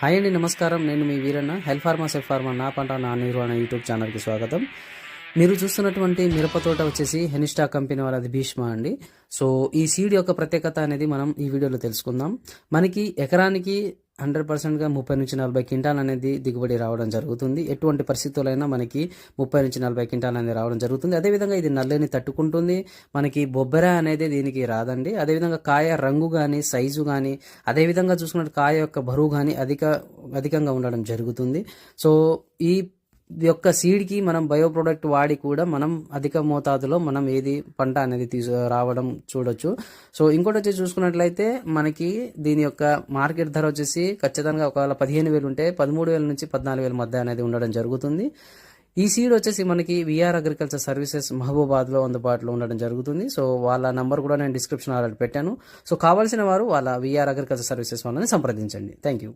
Hi అండి నమస్కారం. నేను మీ Veeranna. Help pharma cell pharma నా పంట నా నీరు అనే యూట్యూబ్ ఛానల్కి స్వాగతం. మీరు చూస్తున్నటువంటి మిరప తోట వచ్చేసి హెనిస్టా కంపెనీ వాళ్ళది భీష్మ అండి. సో ఈ సీడ్ యొక్క ప్రత్యేకత అనేది మనం ఈ వీడియోలో తెలుసుకుందాం. మనకి ఎకరానికి హండ్రెడ్ పర్సెంట్గా ముప్పై నుంచి నలభై క్వింటాల్ అనేది దిగుబడి రావడం జరుగుతుంది. ఎటువంటి పరిస్థితులైనా మనకి ముప్పై నుంచి నలభై క్వింటాల్ అనేది రావడం జరుగుతుంది. అదేవిధంగా ఇది నల్లని తట్టుకుంటుంది. మనకి బొబ్బెర అనేది దీనికి రాదండి. అదేవిధంగా కాయ రంగు కానీ సైజు కానీ అదేవిధంగా చూసుకున్నట్టు కాయ యొక్క బరువు కానీ అధిక అధికంగా ఉండడం జరుగుతుంది. సో ఈ యొక్క సీడ్కి మనం బయో ప్రోడక్ట్ వాడి కూడా మనం అధిక మోతాదులో మనం ఏది పంట అనేది తీసు రావడం చూడొచ్చు. సో ఇంకోటి వచ్చి చూసుకున్నట్లయితే మనకి దీని యొక్క మార్కెట్ ధర వచ్చేసి ఖచ్చితంగా ఒకవేళ పదిహేను వేలు ఉంటే పదమూడు వేల నుంచి పద్నాలుగు వేల మధ్య అనేది ఉండడం జరుగుతుంది. ఈ సీడ్ వచ్చేసి మనకి విఆర్ అగ్రికల్చర్ సర్వీసెస్ మహబూబాద్లో అందుబాటులో ఉండడం జరుగుతుంది. సో వాళ్ళ నంబర్ కూడా నేను డిస్క్రిప్షన్ ఆల్రెడీ పెట్టాను. సో కావాల్సిన వారు వాళ్ళ విఆర్ అగ్రికల్చర్ సర్వీసెస్ వాళ్ళని సంప్రదించండి. Thank you